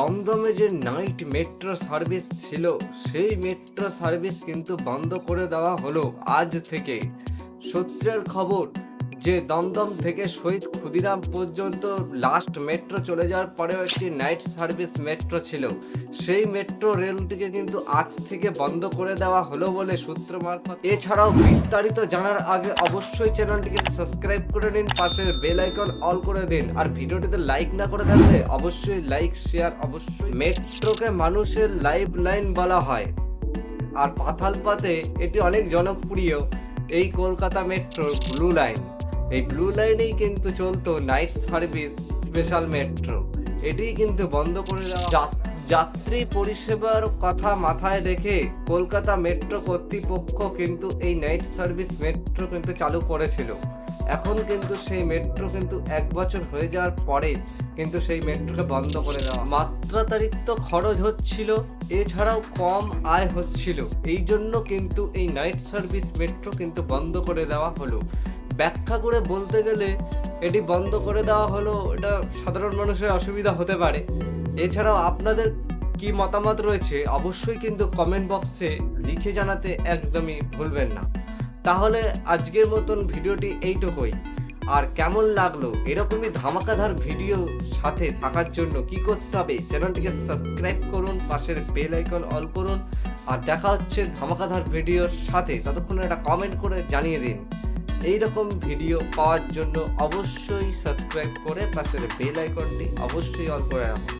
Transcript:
দমদমে যে night metro service ছিল, সেই মেট্রো সার্ভিস কিন্তু বন্ধ করে দেওয়া হলো আজ থেকে। সূত্রের খবর যে দমদম থেকে শহীদ ক্ষুদিরাম পর্যন্ত লাস্ট মেট্রো চলে যাওয়ার পরেও একটি নাইট সার্ভিস মেট্রো ছিল। সেই মেট্রো রেলটিকে কিন্তু আজ থেকে বন্ধ করে দেওয়া হলো বলে সূত্র মারফত। এছাড়াও বিস্তারিত জানার আগে অবশ্যই চ্যানেলটিকে সাবস্ক্রাইব করে নিন, পাশের বেল আইকন অল করে দিন। আর ভিডিওটিতে লাইক না করে থাকলে অবশ্যই লাইক শেয়ার অবশ্যই মেট্রোকে মানুষের লাইফ লাইন বলা হয়। আর পাতালপাতে এটি অনেক জনপ্রিয়, এই কলকাতা মেট্রো ব্লু লাইন এই ব্লু লাইনেই কিন্তু চলতো নাইট সার্ভিস স্পেশাল মেট্রো এটি কিন্তু বন্ধ করে দেওয়া যাত্রী পরিষেবার কথা মাথায় রেখে কলকাতা মেট্রো কর্তৃপক্ষ কিন্তু এই নাইট সার্ভিস মেট্রো কিন্তু চালু করেছিল। এখন কিন্তু সেই মেট্রো কিন্তু এক বছর হয়ে যাওয়ার পরে কিন্তু সেই মেট্রোকে বন্ধ করে দেওয়া মাত্রাতিরিক্ত খরচ হচ্ছিল, এছাড়াও কম আয় হচ্ছিল। এই জন্য কিন্তু এই নাইট সার্ভিস মেট্রো কিন্তু বন্ধ করে দেওয়া হলো। ব্যাখ্যা করে বলতে গেলে এটি বন্ধ করে দেওয়া হলো, এটা সাধারণ মানুষের অসুবিধা হতে পারে। এছাড়াও আপনাদের কি মতামত রয়েছে অবশ্যই কিন্তু কমেন্ট বক্সে লিখে জানাতে একদমই ভুলবেন না। তাহলে আজকের মতন ভিডিওটি এইটুকুই। আর কেমন লাগল এরকমই ধামাকাধার ভিডিও সাথে থাকার জন্য কি করতে হবে চ্যানেলটিকে সাবস্ক্রাইব করুন, পাশের বেল আইকন অল করুন, আর দেখা হচ্ছে ধামাকাধার ভিডিওর সাথে। ততক্ষণ একটা কমেন্ট করে জানিয়ে দিন। এই রকম ভিডিও পাওয়ার জন্য অবশ্যই সাবস্ক্রাইব করে পাশের বেল আইকনটি অবশ্যই অল করে রাখুন।